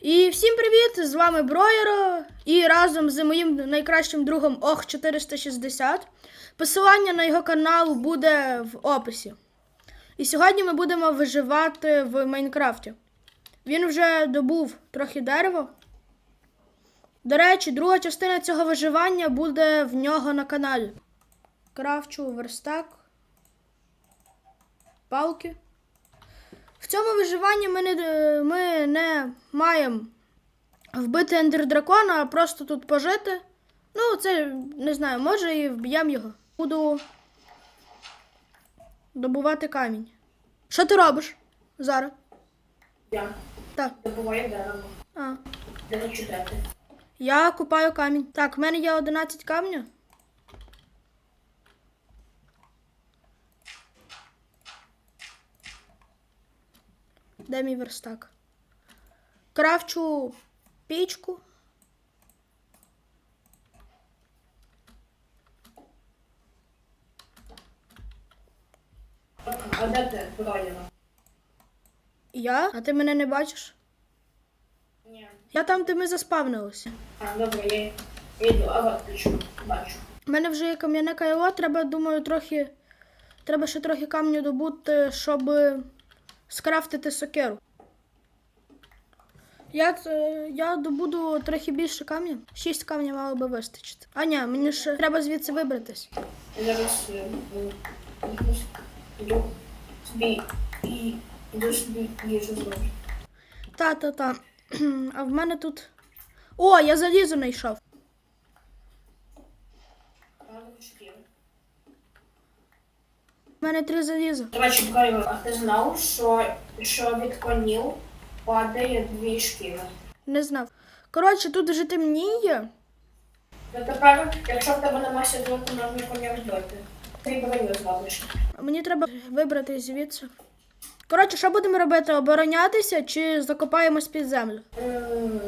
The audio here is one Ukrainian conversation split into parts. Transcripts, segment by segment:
І всім привіт! З вами Броєро і разом з моїм найкращим другом Ох 460. Посилання на його канал буде в описі. І сьогодні ми будемо виживати в Майнкрафті. Він вже добув трохи дерева. До речі, друга частина цього виживання буде в нього на каналі. Кравчу верстак. Палки. В цьому виживанні ми не, ми не маємо вбити ендердракона, а просто тут пожити. Ну, це не знаю, може і вб'ємо його. Буду добувати камінь. Що ти робиш зараз? Я Так. добуваю дерево. А. Я купаю камінь. Так, в мене є 11 камня. Де мій верстак? Кравчу пічку. А де ти Броєра? Я? А ти мене не бачиш? Ні. Я там, де ми заспавнилися. А, добре, я йду, а от ключу. Бачу. У мене вже є кам'яне кайло, треба, думаю, трохи. Треба ще трохи камню добути, щоб скрафтити сокеру. Я, е, я добуду трохи більше камня. Шість камня мало би вистачити. А ні, мені ще треба звідси вибратись. Я зараз е, е, йду собі і йду собі їжу зроблю. Та-та-та. А в мене тут. О, я залізо знайшов. А, ну, чотири. У мене три заліза. До речі, а ти знав, що, що від конів падає дві шкіри? Не знав. Коротше, тут вже темніє. Ну тепер, якщо в тебе немає сідлоку, можна коня вбити. Ти броню зробиш. Мені треба вибратись звідси. Коротше, що будемо робити? Оборонятися чи закопаємось під землю? М,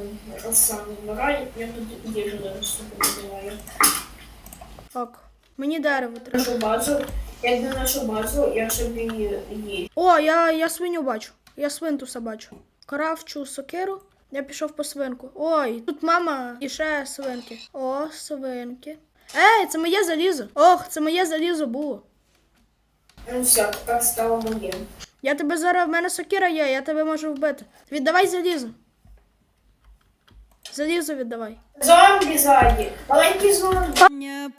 Сам вибирай, я тут їжу зараз собі вибираю. Ок. Мені дерево треба. нашу базу. Я йду на нашу базу, я собі їй. О, я, я свиню бачу. Я свинтуса бачу. Кравчу сокиру. Я пішов по свинку. Ой, тут мама і ще свинки. О, свинки. Ей, це моє залізо. Ох, це моє залізо було. Ну все, тепер стало моїм. Я тебе зараз, в мене сокира є, я тебе можу вбити. Віддавай залізо. Залізо віддавай. Зомбі ззаді! Маленький зомбі!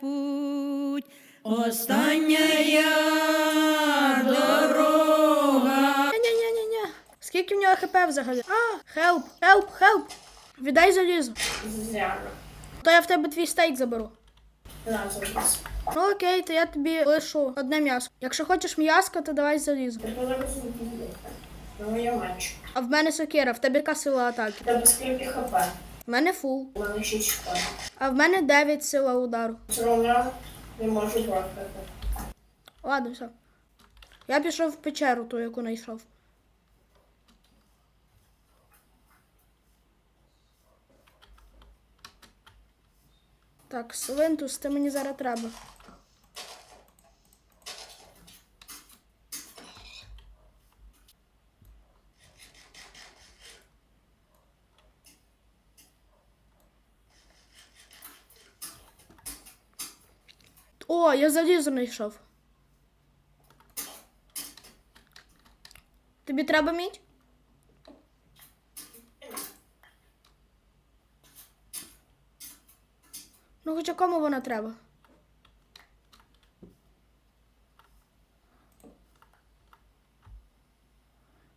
Путь, остання дорога. Ні-ні-ні-ні. Скільки в нього хп взагалі? А, хелп, хелп, хелп. Віддай залізо. Зря. То я в тебе твій стейк заберу. На зараз. Ну окей, то я тобі лишу одне м'ясо. Якщо хочеш м'яско, то давай залізо. Зараз. Ну я. А в мене сокира, в тебе яка сила атаки. Тебе скільки хп? В мене фул. У мене 6 хп. А в мене 9 сила удару. Одно не можу брати. Ладно, все. Я пішов в печеру, ту, яку знайшов. Так, Свинтус, ти мені зараз треба. О, я залізо знайшов. Тобі треба мідь? Ну, хоча кому вона треба?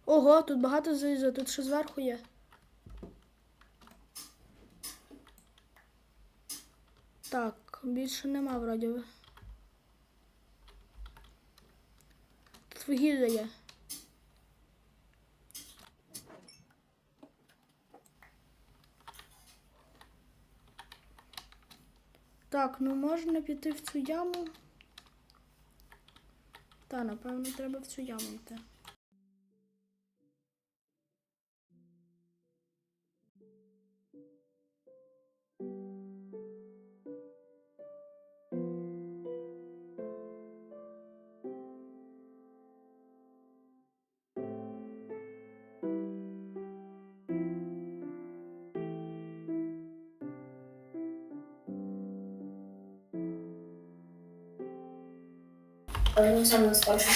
Ого, тут багато заліза, тут ще зверху є. Так, більше нема вроді би. Тут вугілля є. Так, ну можна піти в цю яму. Та, напевно, треба в цю яму йти.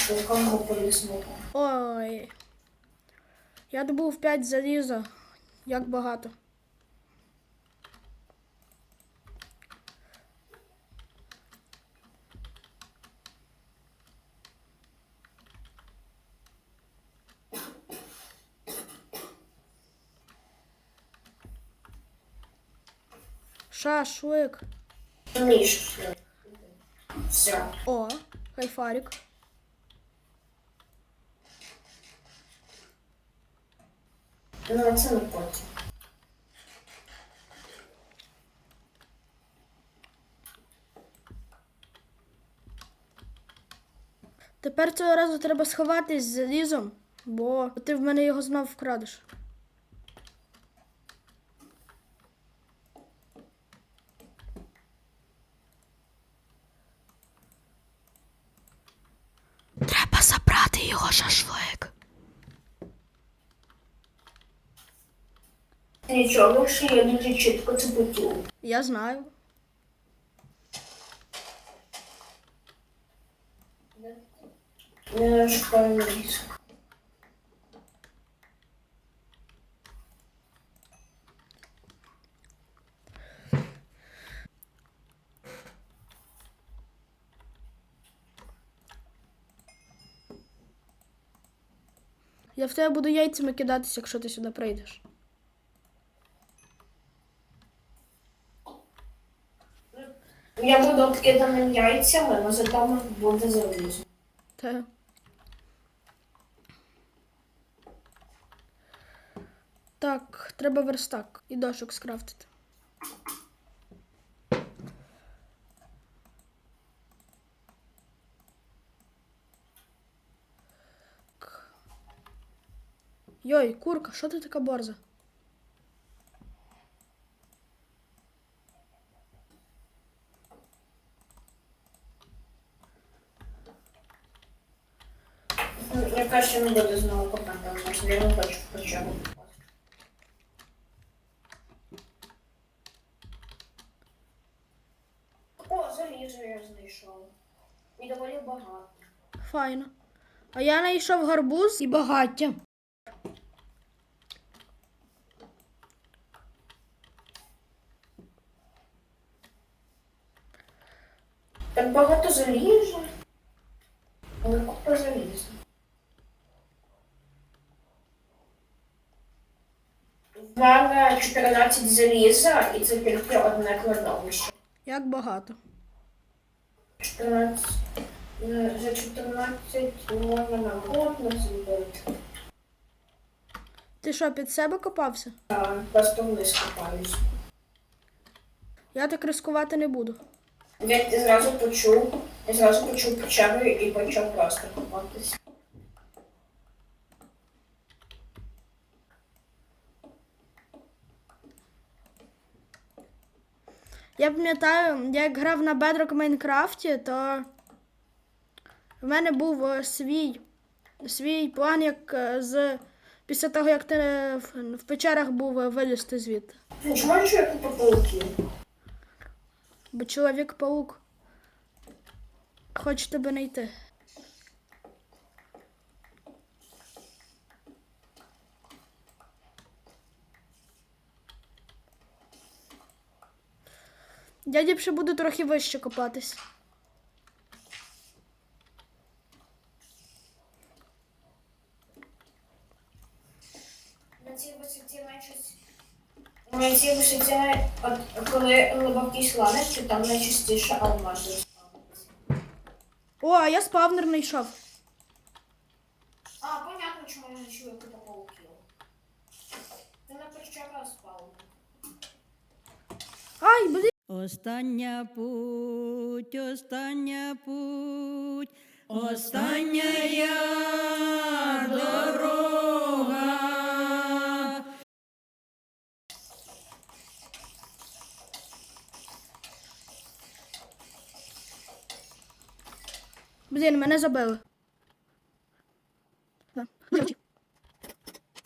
Чоловіком був. Ой. Я добув 5 заліза. Як багато. Шашлик. Міш. Все. О, кайфарик. Ну, це не потім. Тепер цього разу треба сховатись з залізом, бо ти в мене його знов вкрадеш. шашлик. Нічого, що я дуже чітко це почув. Я знаю. Не шукаю ліс. Я в тебе буду яйцями кидатися, якщо ти сюди прийдеш. Я буду обкиданим яйцями, але зато буде залізо. Так. Так, треба верстак і дошок скрафтити. Йой, курка, що ти така борза? Ну, Я краще не буду знову копати, тому що я не хочу в. О, залізо я знайшов. І доволі багато. Файно. А я знайшов гарбуз і багаття. Так багато заліза. Але купа заліза. В мене 14 заліза і це тільки одне кладовище. Як багато. 14. е, За 14 можна на год не зробити. Ти що, під себе копався? А, Просто вниз копаюсь. Я так ризикувати не буду. Я зразу почув, я зразу почув печеру і почав просто копатись. Я пам'ятаю, я як грав на Bedrock Майнкрафті, то в мене був е, свій, свій план, як е, з після того, як ти е, в, печерах був е, вилізти звідти. Ну, Чому купа пауків? Бо чоловік-паук хоче тебе знайти. Я ліпше буду трохи вище копатись. Висоті найчастіше. На цій висоті, от коли глибокий сланець, там найчастіше алмази. О, а я спавнер знайшов. А, понятно, чому я не чую купа пауків. Ти на печера спав. Ай, блін. Остання путь, остання путь, остання я дорога. Блін, мене забили.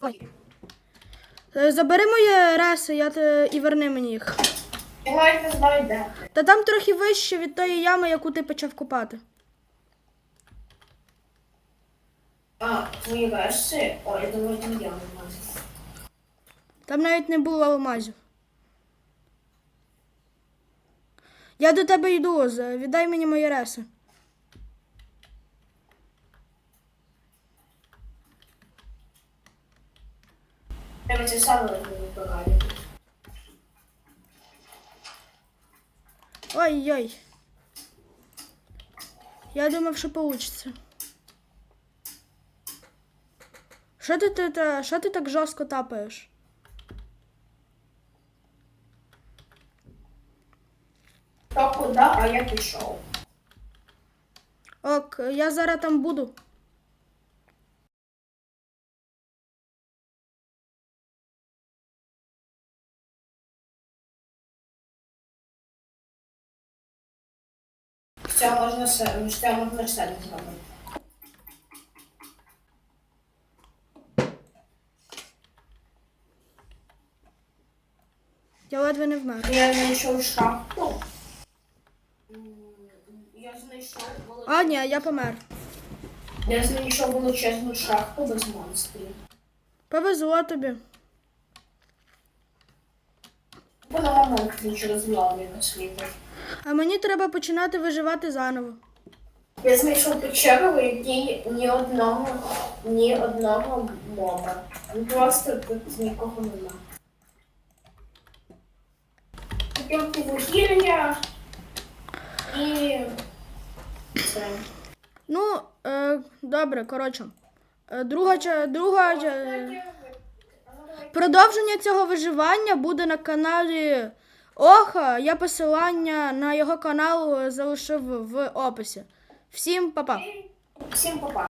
Ой. Е, Забери мої реси я те, і верни мені їх. Я знаю, де. Та там трохи вище від тої ями, яку ти почав копати. А, твої версії? О, я думаю, там є алмази. Там навіть не було алмазів. Я до тебе йду, віддай мені мої реси. Треба це саме не вибирати. Ой-ой. Я думав, що получиться. Що ти, ти, що ти так жорстко тапаєш? То куди, а я пішов. Ок, я зараз там буду. Все можна все, все можна все зробити. Я ледве не вмер. Я знайшов шахту. Я знайшов величезну, А, ні, я помер. я знайшов величезну шахту без монстрів. Повезло тобі. Вона монстрів через лаву світить. А мені треба починати виживати заново. Я знайшов печеру, в якій ні одного, ні одного моба. Ну, Просто тут нікого нема. Купив вугілля і це. Ну, е, добре, коротше. Е, друга, ча- друга ча- продовження цього виживання буде на каналі Оха. Я посилання на його канал залишив в описі. Всім па-па! Всім па-па.